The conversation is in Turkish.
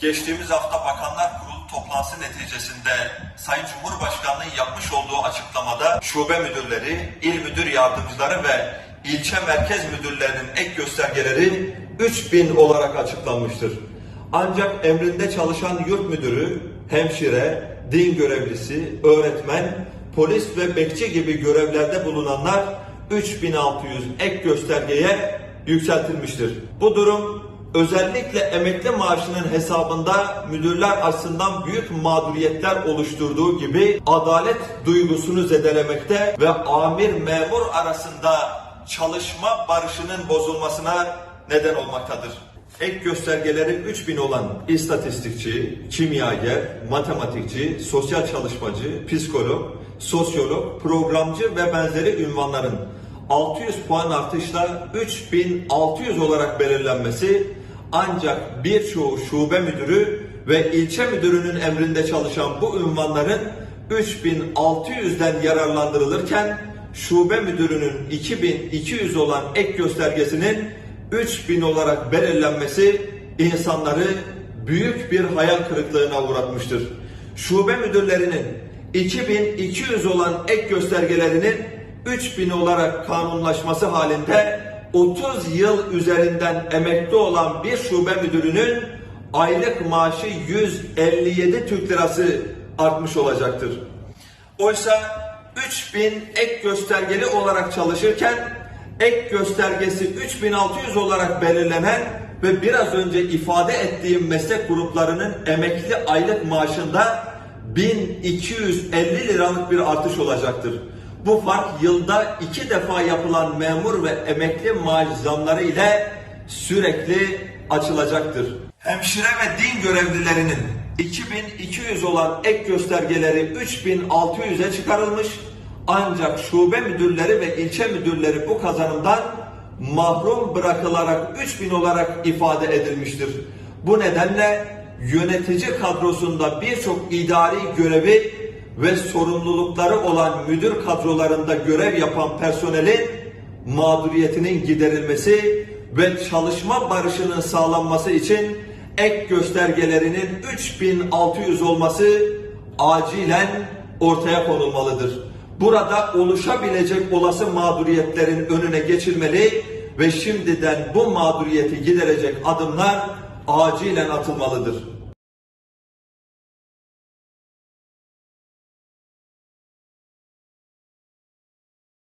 Geçtiğimiz hafta Bakanlar Kurulu toplantısı neticesinde Sayın Cumhurbaşkanı'nın yapmış olduğu açıklamada şube müdürleri, il müdür yardımcıları ve ilçe merkez müdürlerinin ek göstergeleri 3000 olarak açıklanmıştır. Ancak emrinde çalışan yurt müdürü, hemşire, din görevlisi, öğretmen, polis ve bekçi gibi görevlerde bulunanlar 3600 ek göstergeye yükseltilmiştir. Bu durum özellikle emekli maaşının hesabında müdürler açısından büyük mağduriyetler oluşturduğu gibi adalet duygusunu zedelemekte ve amir memur arasında çalışma barışının bozulmasına neden olmaktadır. Ek göstergeleri 3000 olan istatistikçi, kimyager, matematikçi, sosyal çalışmacı, psikolog, sosyolog, programcı ve benzeri ünvanların 600 puan artışla 3600 olarak belirlenmesi ancak birçoğu şube müdürü ve ilçe müdürünün emrinde çalışan bu ünvanların 3600'den yararlandırılırken şube müdürünün 2200 olan ek göstergesinin 3000 olarak belirlenmesi insanları büyük bir hayal kırıklığına uğratmıştır. Şube müdürlerinin 2200 olan ek göstergelerinin 3000 olarak kanunlaşması halinde 30 yıl üzerinden emekli olan bir şube müdürünün aylık maaşı 157 Türk lirası artmış olacaktır. Oysa 3000 ek göstergeli olarak çalışırken ek göstergesi 3600 olarak belirlenen ve biraz önce ifade ettiğim meslek gruplarının emekli aylık maaşında 1250 liralık bir artış olacaktır. Bu fark yılda iki defa yapılan memur ve emekli maaş zamları ile sürekli açılacaktır. Hemşire ve din görevlilerinin 2200 olan ek göstergeleri 3600'e çıkarılmış ancak şube müdürleri ve ilçe müdürleri bu kazanımdan mahrum bırakılarak 3000 olarak ifade edilmiştir. Bu nedenle yönetici kadrosunda birçok idari görevi ve sorumlulukları olan müdür kadrolarında görev yapan personelin mağduriyetinin giderilmesi ve çalışma barışının sağlanması için ek göstergelerinin 3600 olması acilen ortaya konulmalıdır. Burada oluşabilecek olası mağduriyetlerin önüne geçilmeli ve şimdiden bu mağduriyeti giderecek adımlar acilen atılmalıdır.